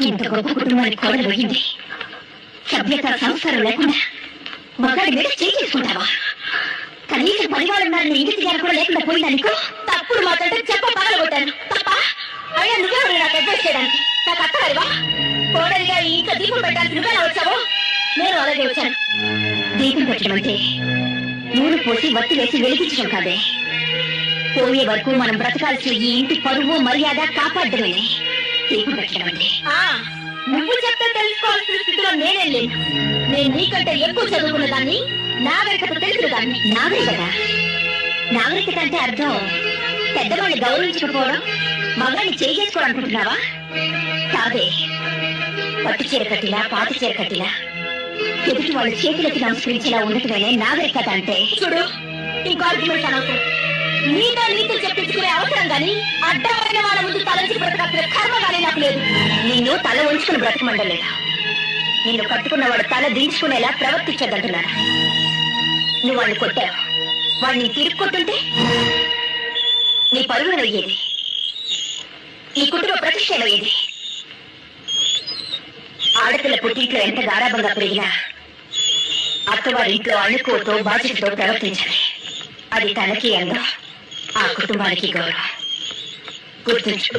ఇంత గొప్ప కుటుంబానికి కోడలు పోయింది సభ్యత సంస్కారం లేకుండా మగాడి మీద చేయి చేసుకుంటావా? కనీస పరివారం ఇంటి గారు కూడా లేకుండా పోయిందనుకో తప్పుడు మాట్లాడితే చెప్ప పగలగొట్టాను. తప్ప? అయినా నువ్వెవరు నాకు అడ్రస్ చేయడానికి. నాకు అక్కడవా కోడలిగా ఈ ఇంట్లో దీపం పెట్టడానికి నువ్వెలా వచ్చావు? నేను అలాగే వచ్చాను. దీపం పెట్టడం అంటే నూనె పోసి వత్తి వేసి వెలిగించడం కాదే. పోయే వరకు మనం బ్రతకాల్సిన ఈ ఇంటి పరువు మర్యాద కాపాడమే పెట్టడం అంటే నువ్వు చెప్తే తెలుసుకోవాల్సిన స్థితిలో నేనే లేను నేను నీకంటే ఎక్కువ చదువుకున్న దాన్ని నాగరికత తెలిసిన దాన్ని నాగరికత? నాగరికత అంటే అర్థం పెద్దవాళ్ళని గౌరవించకపోవడం మగాన్ని చేసుకోవాలనుకుంటున్నావా కాదే. పట్టు చీర కట్టిలా పాత చీర కట్టిలా ఎదుటి వాళ్ళ చేతులకి నమస్కరించేలా ఉండటమేనే నాగరికత అంటే. చూడు ఇంకో ఆర్గ్యుమెంట్ అనవసరం. నీతో నీతులు చెప్పించుకునే అవసరం గాని అడ్డమైన వాళ్ళ ముందు తలంచి తల ఉంచుకుని బ్రతకమండలేదా నిన్ను కట్టుకున్నవాడు తల దించుకునేలా ప్రవర్తించదంటున్నారా నువ్వు వాడిని కొట్టావు. వాడిని తిరిగి కొట్టుంటే నీ పరుగులు అయ్యేది నీ కుటుంబ ప్రతిష్ట అయ్యేది ఆడపిల్ల పుట్టింట్లో ఎంత గారాభంగా పెరిగినా అత్తవారింట్లో అణుకోతో బాధ్యతతో ప్రవర్తించాలి అది తనకి అందం ఆ కుటుంబానికి గౌరవం. గుర్తించు